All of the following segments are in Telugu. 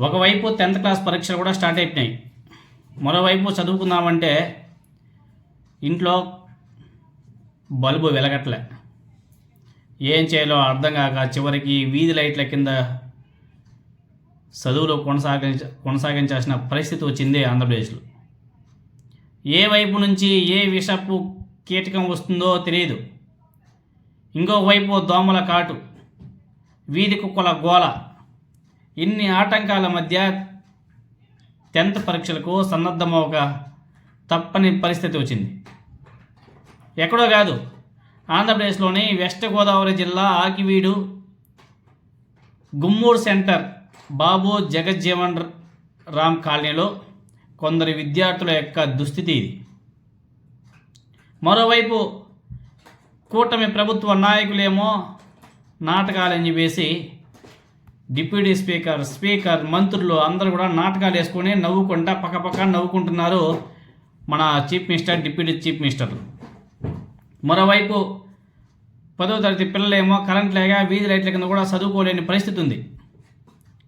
ఒకవైపు టెన్త్ క్లాస్ పరీక్షలు కూడా స్టార్ట్ అయిపోయినాయి మరోవైపు చదువుకుందామంటే ఇంట్లో బల్బు వెలగట్లే. ఏం చేయాలో అర్థం కాక చివరికి వీధి లైట్ల కింద చదువులు కొనసాగించ కొనసాగించాల్సిన పరిస్థితి వచ్చింది ఆంధ్రప్రదేశ్లో. ఏ వైపు నుంచి ఏ విషపు కీటకం వస్తుందో తెలియదు. ఇంకో వైపు దోమల కాటు వీధి కుక్కల గోల ఇన్ని ఆటంకాల మధ్య టెన్త్ పరీక్షలకు సన్నద్ధమవక తప్పని పరిస్థితి వచ్చింది. ఎక్కడో కాదు ఆంధ్రప్రదేశ్లోని వెస్ట్ గోదావరి జిల్లా ఆకివీడు గుమ్మూరు సెంటర్ బాబు జగజ్జీవన్ రామ్ కాలనీలో కొందరు విద్యార్థుల యొక్క దుస్థితి ఇది. మరోవైపు కూటమి ప్రభుత్వ నాయకులేమో నాటకాలని వేసి డిప్యూటీ స్పీకర్ స్పీకర్ మంత్రులు అందరూ కూడా నాటకాలు వేసుకొని నవ్వుకుంటా పక్కపక్క నవ్వుకుంటున్నారు మన chief minister deputy chief minister. మరోవైపు పదో తరగతి పిల్లలేమో కరెంట్ లేక వీధి లైట్ల కింద కూడా చదువుకోలేని పరిస్థితి ఉంది.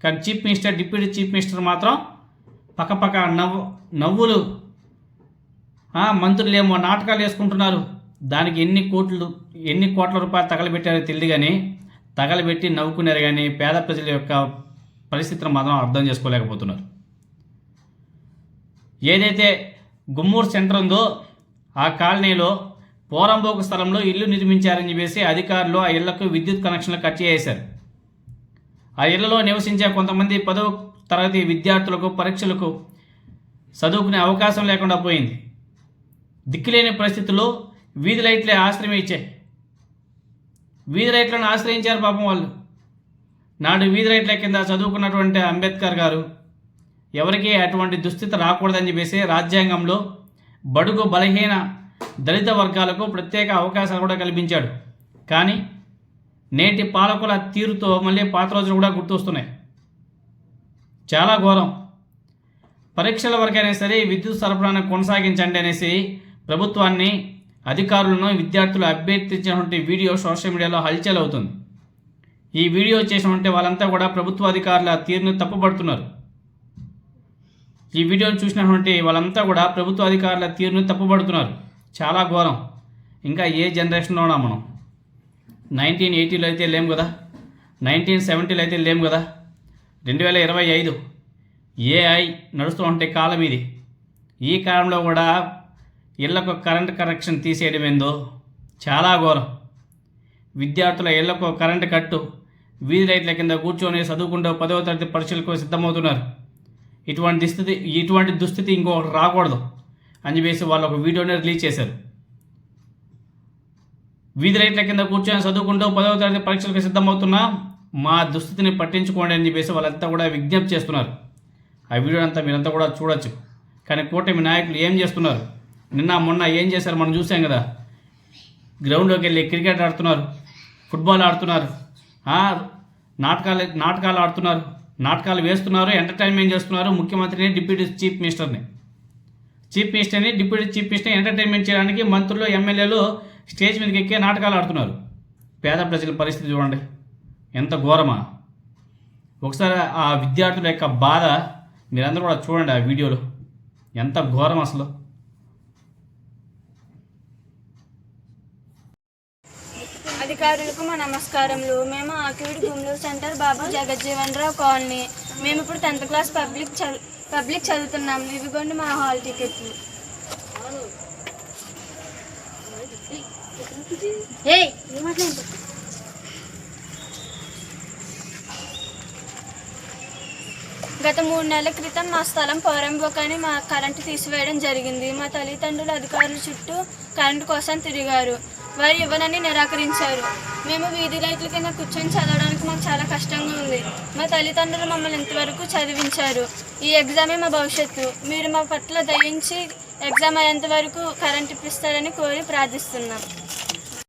కానీ chief minister deputy chief minister మాత్రం పక్కపక్క నవ్వు నవ్వులు మంత్రులు మంత్రులేమో నాటకాలు వేసుకుంటున్నారు. దానికి ఎన్ని కోట్లు ఎన్ని కోట్ల రూపాయలు తగలబెట్టారో తెలియదు కానీ తగలబెట్టి నవ్వుకున్నారు కానీ పేద ప్రజల యొక్క పరిస్థితిని మాత్రం అర్థం చేసుకోలేకపోతున్నారు. ఏదైతే గుమ్మూరు సెంటర్ ఉందో ఆ కాలనీలో పోరంబోకు స్థలంలో ఇల్లు నిర్మించారని చెప్పేసి అధికారులు ఆ ఇళ్ళకు విద్యుత్ కనెక్షన్లు కట్ చేశారు ఆ ఇళ్ళలో నివసించే కొంతమంది పదవ తరగతి విద్యార్థులకు పరీక్షలకు చదువుకునే అవకాశం లేకుండా పోయింది. దిక్కులేని పరిస్థితుల్లో వీధి లైట్లే ఆశ్రయం ఇచ్చాయి వీధి రైట్లను ఆశ్రయించారు పాపం వాళ్ళు. నాడు వీధి రైట్ల కింద చదువుకున్నటువంటి అంబేద్కర్ గారు ఎవరికీ అటువంటి దుస్థితి రాకూడదని చెప్పేసి రాజ్యాంగంలో బడుగు బలహీన దళిత వర్గాలకు ప్రత్యేక అవకాశాలు కూడా కల్పించాడు. కానీ నేటి పాలకుల తీరుతో మళ్ళీ పాత రోజులు కూడా గుర్తొస్తున్నాయి. చాలా ఘోరం. పరీక్షల వరకైనా సరే విద్యుత్ సరఫరాను కొనసాగించండి అనేసి ప్రభుత్వాన్ని అధికారులను విద్యార్థులు అభ్యర్థించినటువంటి వీడియో సోషల్ మీడియాలో హల్చల్ అవుతుంది. ఈ వీడియో చేసినటువంటి వాళ్ళంతా కూడా ప్రభుత్వ అధికారుల తీరును తప్పుపడుతున్నారు. ఈ వీడియోను చూసినటువంటి వాళ్ళంతా కూడా ప్రభుత్వ అధికారుల తీరును తప్పుపడుతున్నారు. చాలా ఘోరం. ఇంకా ఏ జనరేషన్లో ఉన్నాం మనం? నైన్టీన్ ఎయిటీలో అయితే లేం కదా? నైన్టీన్ సెవెంటీలో అయితే లేం కదా? రెండు వేల ఇరవై ఐదు ఏఐ నడుస్తూ ఉంటే కాలం ఇది. ఈ కాలంలో కూడా ఇళ్ళకు కరెంట్ కనెక్షన్ తీసేయడం ఏందో చాలా ఘోరం. విద్యార్థుల ఇళ్ళకు కరెంట్ కట్టు. వీధి రైతుల కింద కూర్చొని చదువుకుంటూ పదవ తరగతి పరీక్షలకు సిద్ధమవుతున్నారు. ఇటువంటి దుస్థితి ఇటువంటి దుస్థితి ఇంకొకటి రాకూడదు అని చెప్పేసి వాళ్ళు ఒక వీడియోని రిలీజ్ చేశారు. వీధి రైతుల కింద కూర్చొని చదువుకుంటూ పదవ తరగతి పరీక్షలకు సిద్ధమవుతున్నా మా దుస్థితిని పట్టించుకోండి అని చెప్పేసి వాళ్ళంతా కూడా విజ్ఞప్తి చేస్తున్నారు. ఆ వీడియో అంతా మీరంతా కూడా చూడొచ్చు. కానీ కూటమి నాయకులు ఏం చేస్తున్నారు? నిన్న మొన్న ఏం చేశారు? మనం చూసాం కదా. గ్రౌండ్లోకి వెళ్ళి క్రికెట్ ఆడుతున్నారు. ఫుట్బాల్ ఆడుతున్నారు. నాటకాలు నాటకాలు ఆడుతున్నారు. నాటకాలు వేస్తున్నారు ఎంటర్టైన్మెంట్ చేస్తున్నారు. ముఖ్యమంత్రిని డిప్యూటీ చీఫ్ మినిస్టర్ని. చీఫ్ మినిస్టర్ని డిప్యూటీ చీఫ్ మినిస్టర్ ఎంటర్టైన్మెంట్ చేయడానికి మంత్రులు ఎమ్మెల్యేలు స్టేజ్ మీదకి ఎక్కే నాటకాలు ఆడుతున్నారు. పేద ప్రజల పరిస్థితి చూడండి. ఎంత ఘోరమా. ఒకసారి ఆ విద్యార్థుల యొక్క బాధ మీరందరూ కూడా చూడండి ఆ వీడియోలో. ఎంత ఘోరం అసలు. అధికారులకు మా నమస్కారములు. మేము ఆకివిడి గుంటూరు సెంటర్ బాబు జగజ్జీవన్ రావు కాలనీ. మేము ఇప్పుడు టెన్త్ క్లాస్ పబ్లిక్ పబ్లిక్ చదువుతున్నాం. ఇవిగోండి మా హాల్ టికెట్లు. ఏ గత మూడు నెలల క్రితం మా స్థలం పోరంబోకని మా కరెంటు తీసివేయడం జరిగింది. మా తల్లిదండ్రులు అధికారుల చుట్టూ కరెంటు కోసం తిరిగారు. వారు ఇవ్వనని నిరాకరించారు. మేము వీధి లైట్ల కింద కూర్చొని చదవడానికి మాకు చాలా కష్టంగా ఉంది. మా తల్లిదండ్రులు మమ్మల్ని ఇంతవరకు చదివించారు. ఈ ఎగ్జామే మా భవిష్యత్తు. మీరు మా పట్ల దయించి ఎగ్జామ్ అయ్యేంత వరకు కరెంట్ ఇప్పిస్తారని కోరి ప్రార్థిస్తున్నాం.